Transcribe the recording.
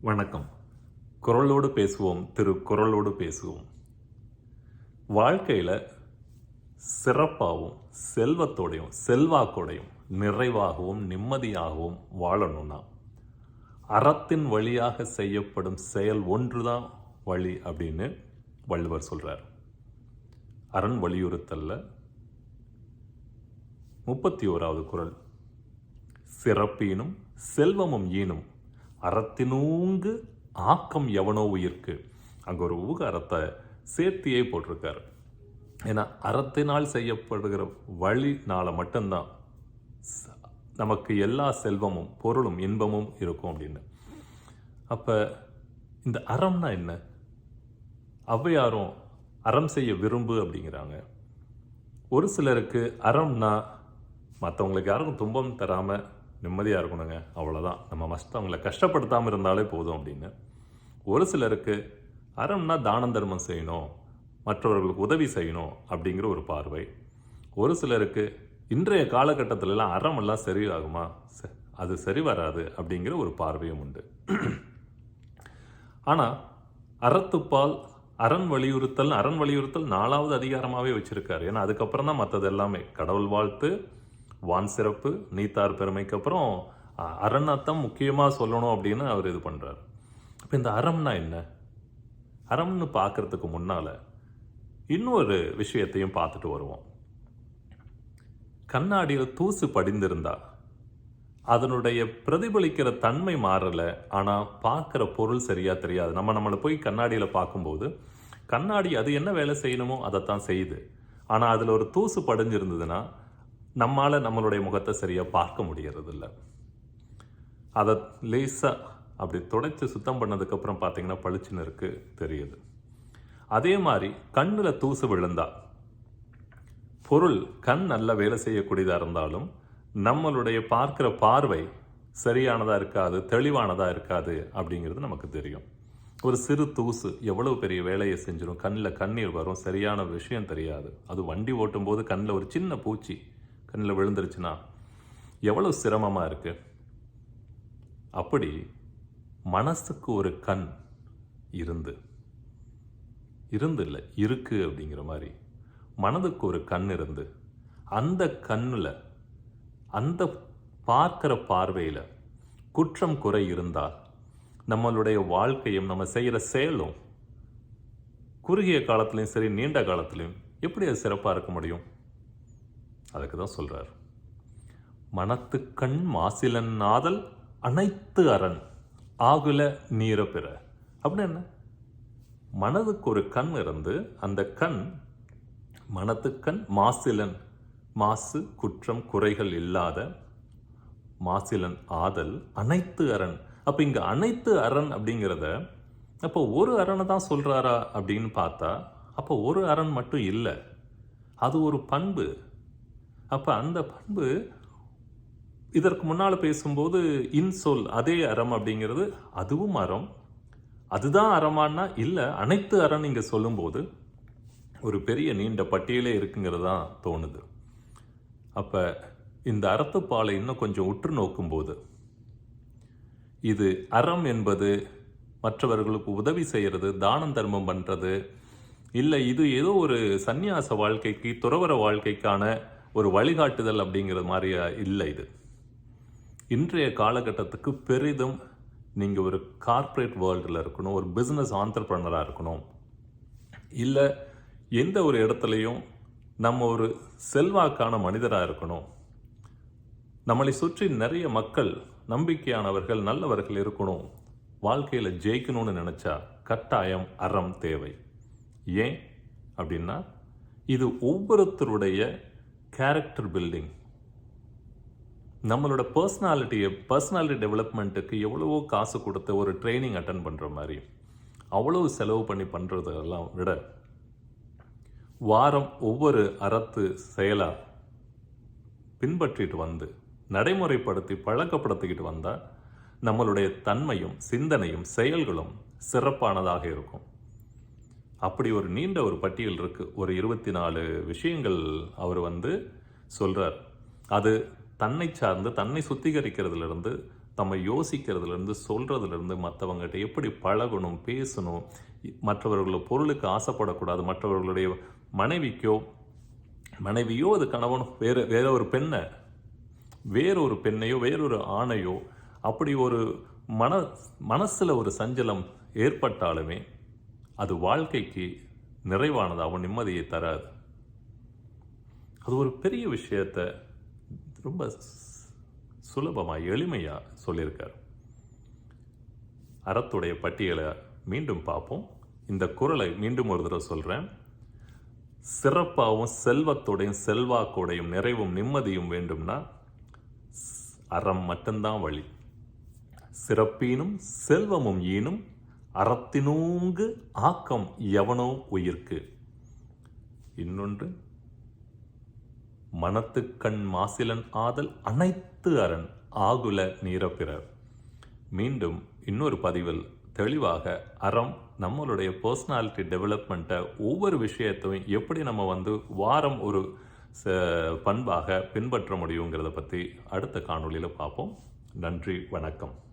வணக்கம். குரலோடு பேசுவோம் திரு குரலோடு பேசுவோம். வாழ்க்கையில் சிறப்பாகவும் செல்வத்தோடையும் செல்வாக்கோடையும் நிறைவாகவும் நிம்மதியாகவும் வாழணும்னா அறத்தின் வழியாக செய்யப்படும் செயல் ஒன்றுதான் வழி அப்படின்னு வள்ளுவர் சொல்கிறார் அரண் வலியுறுத்தல்ல. முப்பத்தி ஓராவது குரல். சிறப்பீனும் செல்வமும் ஈனும். அறத்தினூங்கு ஆக்கம் எவனோ உயிர்க்கு. அங்கே ஒரு ஊக அறத்தை சேர்த்தியே போட்டிருக்காரு. ஏன்னா அறத்தினால் செய்யப்படுகிற வழினால் மட்டும்தான் நமக்கு எல்லா செல்வமும் பொருளும் இன்பமும் இருக்கும் அப்படின்னு. அப்போ இந்த அறம்னா என்ன? ஔவையாரும் அறம் செய்ய விரும்பு அப்படிங்கிறாங்க. ஒரு சிலருக்கு அறம்னா மற்றவங்களுக்கு யாருக்கும் துன்பம் தராமல் நிம்மதியாக இருக்கணுங்க. அவ்வளோதான் நம்ம மஸ்ட் அவங்கள கஷ்டப்படுத்தாமல் இருந்தாலே போதும் அப்படின்னு. ஒரு சிலருக்கு அறம்னா தானம் தர்மம் செய்யணும். மற்றவர்களுக்கு உதவி செய்யணும் அப்படிங்கிற ஒரு பார்வை. ஒரு சிலருக்கு இன்றைய காலகட்டத்திலலாம் அறம் எல்லாம் சரியாகுமா? ச- அது சரி வராது அப்படிங்கிற ஒரு பார்வையும் உண்டு. ஆனால் அறத்துப்பால் அரண் வலியுறுத்தல் அரண் வலியுறுத்தல் நாலாவது அதிகாரமாகவே வச்சுருக்காரு. ஏன்னா அதுக்கப்புறம் தான் மற்றது எல்லாமே கடவுள் வாழ்த்து வான் சிறப்பு நீத்தார் பெருமைக்கு அப்புறம் அ- முக்கியமாக சொல்லணும் அப்படின்னு அவர் இது பண்ணுறாரு இப்போ இந்த அறம்னா என்ன? அறம்னு பார்க்கறதுக்கு முன்னால் இன்னொரு விஷயத்தையும் பார்த்துட்டு வருவோம். கண்ணாடியில் தூசு படிந்திருந்தா அதனுடைய பிரதிபலிக்கிற தன்மை மாறலை ஆனால் பார்க்குற பொருள் சரியாக தெரியாது. நம்ம நம்மளை போய் கண்ணாடியில் பார்க்கும்போது கண்ணாடி அது என்ன வேலை செய்யணுமோ அதைத்தான் செய்யுது. ஆனால் அதில் ஒரு தூசு படிஞ்சிருந்ததுன்னா நம்மால் நம்மளுடைய முகத்தை சரியாக பார்க்க முடிகிறது இல்லை அதை லேசாக அப்படி துடைச்சி சுத்தம் பண்ணதுக்கப்புறம் பார்த்தீங்கன்னா பளிச்சுன்னு இருக்கு தெரியுது. அதே மாதிரி கண்ணில் தூசு விழுந்தா பொருள் கண் நல்ல வேலை செய்யக்கூடியதாக இருந்தாலும் நம்மளுடைய பார்க்குற பார்வை சரியானதாக இருக்காது தெளிவானதாக இருக்காது அப்படிங்கிறது நமக்கு தெரியும். ஒரு சிறு தூசு எவ்வளவு பெரிய வேலையை செஞ்சிடும் கண்ணில் கண்ணீர் வரும் சரியான விஷயம் தெரியாது. அது வண்டி ஓட்டும்போது கண்ணில் ஒரு சின்ன பூச்சி கண்ணில் விழுந்துருச்சுன்னா எவ்வளவு சிரமமாக இருக்கு? அப்படி மனசுக்கு ஒரு கண் இருந்து இருந்து இல்லை இருக்கு அப்படிங்கிற மாதிரி மனதுக்கு ஒரு கண் இருந்து அந்த கண்ணில் அந்த பார்க்கிற பார்வையில் குற்றம் குறை இருந்தால் நம்மளுடைய வாழ்க்கையும் நம்ம செய்கிற செயலும் குறுகிய காலத்துலையும் சரி நீண்ட காலத்துலையும் எப்படி அது சிறப்பாக இருக்க முடியும்? அதுக்கு தான் சொல்கிறார் மனத்துக்கண் மாசிலன் நாதல் அனைத்து அரண் ஆகுல நீர பெற. அப்படின்னு என்ன? மனதுக்கு ஒரு கண் இருந்து அந்த கண் மனத்துக்கண் மாசிலன் மாசு குற்றம் குறைகள் இல்லாத மாசிலன் ஆதல் அனைத்து அரண். அப்போ இங்க அனைத்து அரண் அப்படிங்கிறத அப்போ ஒரு அரணை தான் சொல்றாரா அப்படின்னு பார்த்தா அப்போ ஒரு அரண் மட்டும் இல்லை. அது ஒரு பண்பு. அப்போ அந்த பண்பு இதற்கு முன்னால் பேசும்போது இன்சொல் அதே அறம் அப்படிங்கிறது அதுவும் அறம். அதுதான் அறமானா இல்லை அனைத்து அறம் இங்கே சொல்லும்போது ஒரு பெரிய நீண்ட பட்டியலே இருக்குங்கிறது தான் தோணுது. அப்போ இந்த அறத்துப்பாலை இன்னும் கொஞ்சம் உற்று நோக்கும்போது இது அறம் என்பது மற்றவர்களுக்கு உதவி செய்கிறது தானம் தர்மம் பண்ணுறது இல்லை இது ஏதோ ஒரு சந்நியாச வாழ்க்கைக்கு துறவர வாழ்க்கைக்கான ஒரு வழிகாட்டுதல் அப்படிங்கிறது மாதிரியா இல்லை இது. இன்றைய காலகட்டத்துக்கு பெரிதும் நீங்கள் ஒரு கார்ப்பரேட் வேர்ல்டில் இருக்கணும் ஒரு பிஸ்னஸ் ஆண்டர்பிரனராக இருக்கணும். இல்லை எந்த ஒரு இடத்துலையும் நம்ம ஒரு செல்வாக்கான மனிதராக இருக்கணும். நம்மளை சுற்றி நிறைய மக்கள் நம்பிக்கையானவர்கள் நல்லவர்கள் இருக்கணும். வாழ்க்கையில் ஜெயிக்கணும்னு நினச்சா கட்டாயம் அறம் தேவை. ஏன் அப்படின்னா இது ஒவ்வொருத்தருடைய கேரக்டர் பில்டிங் நம்மளோட பர்சனாலிட்டியை பர்சனாலிட்டி டெவலப்மெண்ட்டுக்கு எவ்வளவோ காசு கொடுத்து ஒரு ட்ரைனிங் அட்டன் பண்ணுற மாதிரி அவ்வளவு செலவு பண்ணி பண்ணுறதெல்லாம் விட வாரம் ஒவ்வொரு அறத்து செயலாக பின்பற்றிட்டு வந்து நடைமுறைப்படுத்தி பழக்கப்படுத்திக்கிட்டு வந்தால் நம்மளுடைய தன்மையும் சிந்தனையும் செயல்களும் சிறப்பானதாக இருக்கும். அப்படி ஒரு நீண்ட ஒரு பட்டியல் இருக்குது ஒரு இருபத்தி நாலு விஷயங்கள் அவர் வந்து சொல்கிறார் அது தன்னை சார்ந்து தன்னை சுத்திகரிக்கிறதுலேருந்து தம்மை யோசிக்கிறதுலேருந்து சொல்கிறதுலேருந்து மற்றவங்ககிட்ட எப்படி பழகணும் பேசணும் மற்றவர்களோட பொருளுக்கு ஆசைப்படக்கூடாது மற்றவர்களுடைய மனைவிக்கோ மனைவியோ அது கணவனோ வேறு வேற ஒரு பெண்ணை வேறொரு பெண்ணையோ வேறொரு ஆணையோ அப்படி ஒரு மன மனசில் ஒரு சஞ்சலம் ஏற்பட்டாலுமே அது வாழ்க்கைக்கு நிறைவானதாகவும் நிம்மதியை தராது. அது ஒரு பெரிய விஷயத்த ரொம்ப சுலபமாக எளிமையாக சொல்லியிருக்கார். அறத்துடைய பட்டியலை மீண்டும் பார்ப்போம். இந்த குரலை மீண்டும் ஒரு தடவை சொல்கிறேன் சிறப்பாகவும் செல்வத்தோடையும் செல்வாக்கோடையும் நிறைவும் நிம்மதியும் வேண்டும்னா அறம் மட்டும்தான் வழி. சிறப்பீனும் செல்வமும் ஈனும் அறத்தினூங்கு ஆக்கம் எவனோ உயிர்க்கு. இன்னொன்று மனத்துக்கண் மாசிலன் ஆதல் அனைத்து அரண் ஆகுல நீரப்பிறர். மீண்டும் இன்னொரு பதிவில் தெளிவாக அறம் நம்மளுடைய பர்சனாலிட்டி டெவலப்மெண்ட்டை ஒவ்வொரு விஷயத்தையும் எப்படி நம்ம வந்து வாரம் ஒரு ச- பண்பாக பின்பற்ற முடியுங்கிறத பற்றி அடுத்த காணொளியில் பார்ப்போம். நன்றி வணக்கம்.